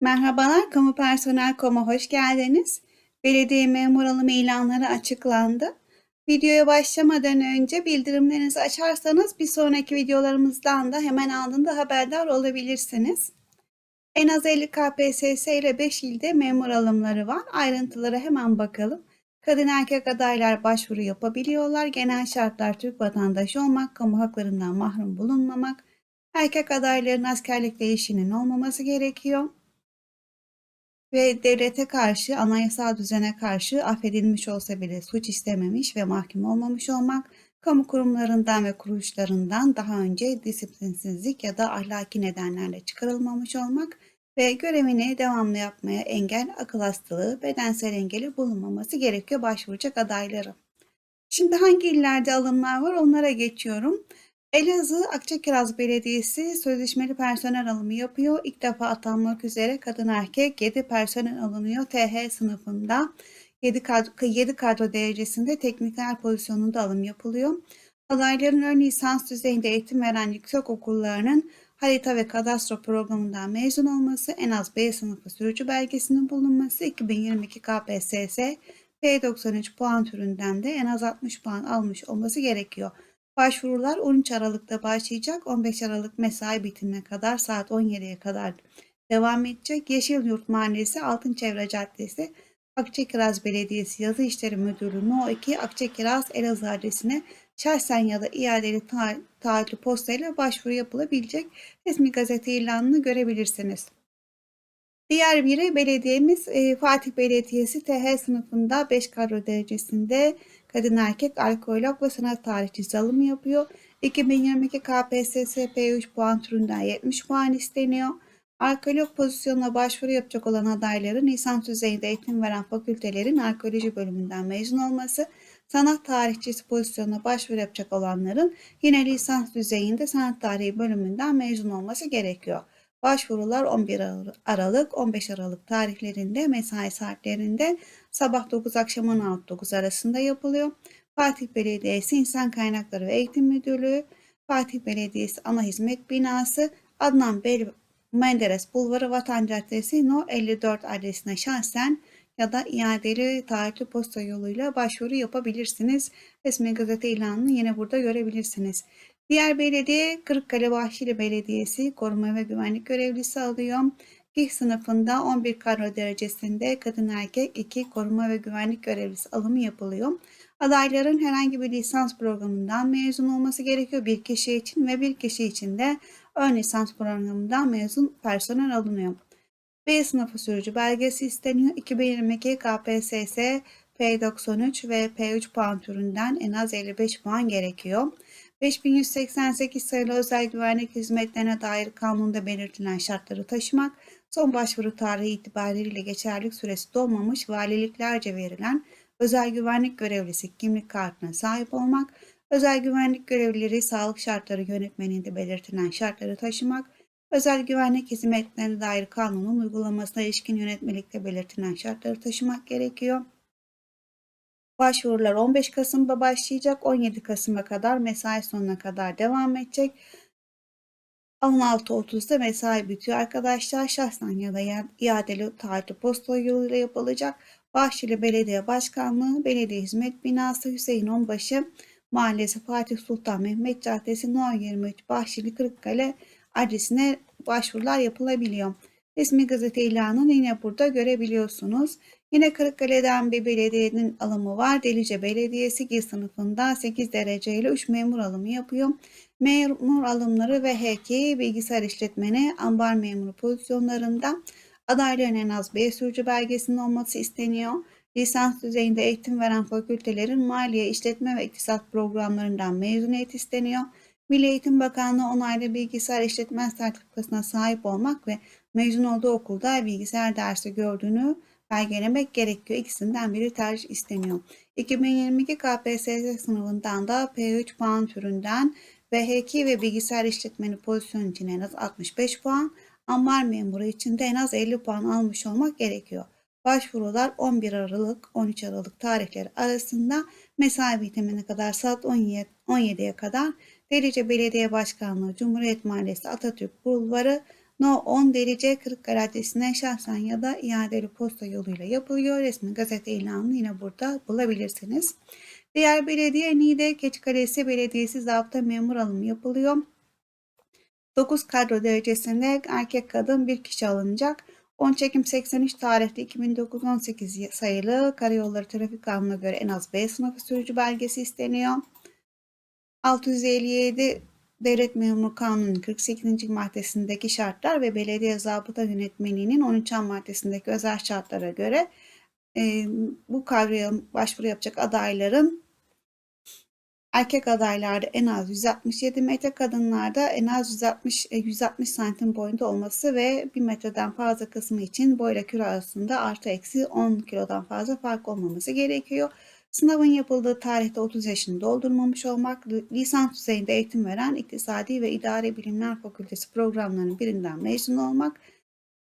Merhabalar, Kamu Personel Kom'a hoş geldiniz. Belediye memur alım ilanları açıklandı. Videoya başlamadan önce bildirimlerinizi açarsanız bir sonraki videolarımızdan da hemen anında haberdar olabilirsiniz. En az 50 KPSS ile 5 ilde memur alımları var. Ayrıntılara hemen bakalım. Kadın erkek adaylar başvuru yapabiliyorlar. Genel şartlar Türk vatandaşı olmak, kamu haklarından mahrum bulunmamak, erkek adayların askerlikte işinin olmaması gerekiyor ve devlete karşı, anayasal düzene karşı affedilmiş olsa bile suç istememiş ve mahkum olmamış olmak, kamu kurumlarından ve kuruluşlarından daha önce disiplinsizlik ya da ahlaki nedenlerle çıkarılmamış olmak ve görevini devamlı yapmaya engel, akıl hastalığı, bedensel engeli bulunmaması gerekiyor başvuracak adayların. Şimdi hangi illerde alımlar var onlara geçiyorum. Elazığ Akçakiraz Belediyesi sözleşmeli personel alımı yapıyor. İlk defa atanmak üzere kadın erkek 7 personel alınıyor. TH sınıfında 7 kadro, 7 kadro derecesinde tekniker pozisyonunda alım yapılıyor. Adayların ön lisans düzeyinde eğitim veren yüksek okullarının harita ve kadastro programından mezun olması, en az B sınıfı sürücü belgesinin bulunması, 2022 KPSS P93 puan türünden de en az 60 puan almış olması gerekiyor. Başvurular 13 Aralık'ta başlayacak. 15 Aralık mesai bitimine kadar saat 17'ye kadar devam edecek. Yeşil Yurt Mahallesi Altın Çevre Caddesi Akçakiraz Belediyesi Yazı İşleri Müdürlüğü No 2 Akçakiraz Elazığ adresine şahsen ya da iadeli ta postayla başvuru yapılabilecek resmi gazete ilanını görebilirsiniz. Diğer biri belediyemiz e, Fatih Belediyesi TH sınıfında 5 kadro derecesinde kadın erkek arkeolog ve sanat tarihçisi alımı yapıyor. 2022 KPSS P3 puan türünden 70 puan isteniyor. Arkeolog pozisyonuna başvuru yapacak olan adayların lisans düzeyinde eğitim veren fakültelerin arkeoloji bölümünden mezun olması, sanat tarihçisi pozisyonuna başvuru yapacak olanların yine lisans düzeyinde sanat tarihi bölümünden mezun olması gerekiyor. Başvurular 11 Aralık 15 Aralık tarihlerinde mesai saatlerinde sabah 9 akşam 16-9 arasında yapılıyor. Fatih Belediyesi İnsan Kaynakları ve Eğitim Müdürlüğü, Fatih Belediyesi Ana Hizmet Binası, Adnan Bey Menderes Bulvarı Vatan Caddesi No 54 adresine şahsen ya da iadeli taahhütlü posta yoluyla başvuru yapabilirsiniz. Resmi gazete ilanını yine burada görebilirsiniz. Diğer belediye Kırıkkale Bahçeli Belediyesi koruma ve güvenlik görevlisi alıyor. İlk sınıfında 11 kadro derecesinde kadın erkek 2 koruma ve güvenlik görevlisi alımı yapılıyor. Adayların herhangi bir lisans programından mezun olması gerekiyor bir kişi için ve bir kişi için de ön lisans programından mezun personel alınıyor. B sınıfı sürücü belgesi isteniyor. 2022 KPSS P93 ve P3 puan türünden en az 55 puan gerekiyor. 5188 sayılı özel güvenlik hizmetlerine dair kanunda belirtilen şartları taşımak, son başvuru tarihi itibariyle geçerlik süresi dolmamış valiliklerce verilen özel güvenlik görevlisi kimlik kartına sahip olmak, özel güvenlik görevlileri sağlık şartları yönetmeninde belirtilen şartları taşımak, özel güvenlik hizmetlerine dair kanunun uygulamasına ilişkin yönetmelikte belirtilen şartları taşımak gerekiyor. Başvurular 15 Kasım'da başlayacak. 17 Kasım'a kadar mesai sonuna kadar devam edecek. 16.30'da mesai bitiyor arkadaşlar. Şahsen ya da iadeli taahhütlü posta yoluyla yapılacak. Bahçeli Belediye Başkanlığı, Belediye Hizmet Binası Hüseyin Onbaşı, Mahallesi Fatih Sultan Mehmet Caddesi No 23 Bahçeli Kırıkkale adresine başvurular yapılabiliyor. Resmi gazete ilanını yine burada görebiliyorsunuz. Yine Kırıkkale'den bir belediyenin alımı var. Delice Belediyesi G sınıfında 8 dereceyle 3 memur alımı yapıyor. Memur alımları ve HK bilgisayar işletmeni ambar memuru pozisyonlarında adayların en az B sürücü belgesinin olması isteniyor. Lisans düzeyinde eğitim veren fakültelerin maliye, işletme ve iktisat programlarından mezuniyet isteniyor. Milli Eğitim Bakanlığı onaylı bilgisayar işletme sertifikasına sahip olmak ve mezun olduğu okulda bilgisayar dersi gördüğünü belgelemek gerekiyor. İkisinden biri tercih isteniyor. 2022 KPSS sınavından da P3 puan türünden ve H2 ve bilgisayar işletmeni pozisyon için en az 65 puan, ambar memuru için de en az 50 puan almış olmak gerekiyor. Başvurular 11 Aralık 13 Aralık tarihleri arasında mesai bitimine kadar saat 17, 17'ye kadar Delice Belediye Başkanlığı Cumhuriyet Mahallesi Atatürk Bulvarı No 10 derece Kırıkkale adresine şahsen ya da iadeli posta yoluyla yapılıyor. Resmi gazete ilanını yine burada bulabilirsiniz. Diğer belediye Niğde Keçikalesi Belediyesi zabıta memur alımı yapılıyor. 9 kadro derecesinde erkek kadın bir kişi alınacak. 10 çekim 83 tarihli 2009-18 sayılı Karayolları Trafik Kanunu'na göre en az B sınıfı sürücü belgesi isteniyor. 657 Devlet Memuru Kanunu'nun 48. maddesindeki şartlar ve belediye zabıta yönetmeliğinin 13. maddesindeki özel şartlara göre e, bu kadroya başvuru yapacak adayların erkek adaylarda en az 167 metre, kadınlarda en az 160 e, 160 santim boyunda olması ve 1 metreden fazla kısmı için boyla kilo arasında artı eksi 10 kilodan fazla fark olmaması gerekiyor. Sınavın yapıldığı tarihte 30 yaşını doldurmamış olmak, lisans düzeyinde eğitim veren İktisadi ve İdari Bilimler Fakültesi programlarının birinden mezun olmak,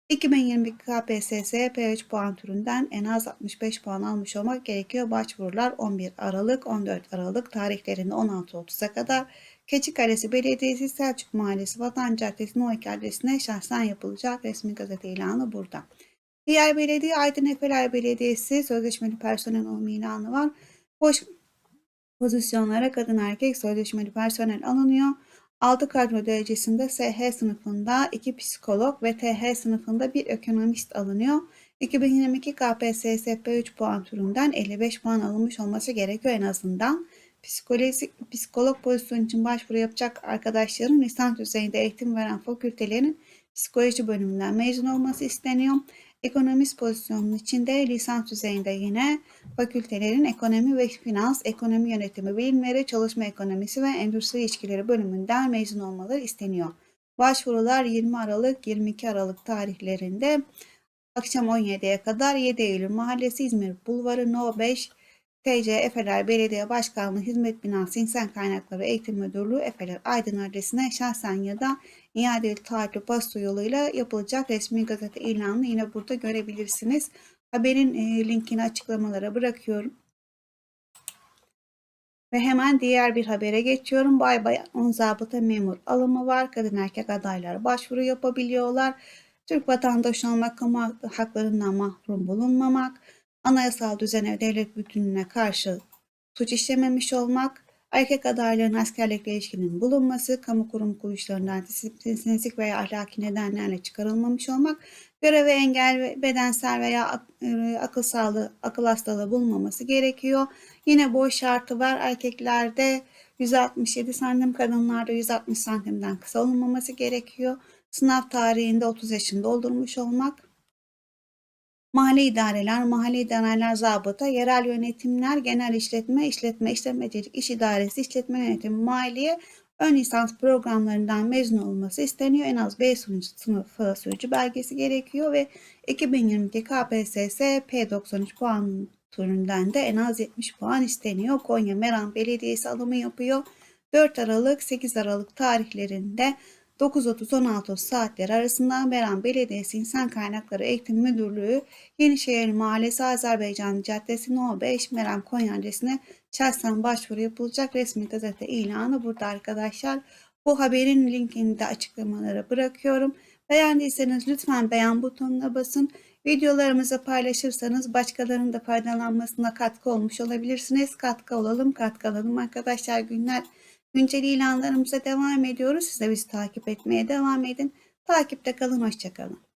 2022 KPSS P3 puan türünden en az 65 puan almış olmak gerekiyor. Başvurular 11 Aralık 14 Aralık tarihlerinde 16.30'a kadar Keçikalesi Belediyesi Selçuk Mahallesi Vatan Caddesi No 2 adresine şahsen yapılacak resmi gazete ilanı burada. Diğer belediye Aydın Efeler Belediyesi sözleşmeli personel olma ilanı var. Boş pozisyonlara kadın erkek sözleşmeli personel alınıyor. 6 kadro derecesinde SH sınıfında 2 psikolog ve TH sınıfında 1 ekonomist alınıyor. 2022 KPSS P3 puan türünden 55 puan alınmış olması gerekiyor en azından. Psikolojik, psikolog pozisyonu için başvuru yapacak arkadaşların lisans düzeyinde eğitim veren fakültelerin psikoloji bölümünden mezun olması isteniyor. Ekonomist pozisyonun içinde lisans düzeyinde yine fakültelerin ekonomi ve finans, ekonomi yönetimi bilimleri, çalışma ekonomisi ve endüstri ilişkileri bölümünden mezun olmaları isteniyor. Başvurular 20 Aralık 22 Aralık tarihlerinde akşam 17'ye kadar 7 Eylül Mahallesi İzmir Bulvarı No 5 TC Efeler Belediye Başkanlığı Hizmet Binası İnsan Kaynakları Eğitim Müdürlüğü Efeler Aydın adresine şahsen ya da iadeli taahhütlü posta yoluyla yapılacak resmi gazete ilanını yine burada görebilirsiniz. Haberin e, linkini açıklamalara bırakıyorum. Ve hemen diğer bir habere geçiyorum. Bay bay 10 zabıta memur alımı var. Kadın erkek adaylar başvuru yapabiliyorlar. Türk vatandaşı olmak, kamu haklarından mahrum bulunmamak, anayasal düzene, devlet bütünlüğüne karşı suç işlememiş olmak, erkek adayların askerlikle ilişkinin bulunması, kamu kurum kuruluşlarından disiplinsizlik veya ahlaki nedenlerle çıkarılmamış olmak, göreve engel, bedensel veya e, akıl sağlığı, akıl hastalığı bulunmaması gerekiyor. Yine boy şartı var. Erkeklerde 167 santim, kadınlarda 160 santimden kısa olmaması gerekiyor. Sınav tarihinde 30 yaşını doldurmuş olmak. Mahalle idareler, mahalle idareler zabıta, yerel yönetimler, genel işletme, işletme, işletmecilik, iş idaresi, işletme yönetimi, maliye, ön lisans programlarından mezun olması isteniyor. En az B sınıfı sürücü belgesi gerekiyor ve 2022 KPSS P93 puan türünden de en az 70 puan isteniyor. Konya Meram Belediyesi alımı yapıyor. 4 Aralık 8 Aralık tarihlerinde 9.30-16 saatler arasında Meram Belediyesi İnsan Kaynakları Eğitim Müdürlüğü Yenişehir Mahallesi Azerbaycan Caddesi No 5 Meram Konya adresine şahsen başvuru yapılacak resmi gazete ilanı burada arkadaşlar. Bu haberin linkini de açıklamalara bırakıyorum. Beğendiyseniz lütfen beğen butonuna basın. Videolarımızı paylaşırsanız başkalarının da faydalanmasına katkı olmuş olabilirsiniz. Katkı olalım, katkı alalım arkadaşlar. Günler güncel ilanlarımıza devam ediyoruz. Siz de bizi takip etmeye devam edin. Takipte kalın, hoşçakalın.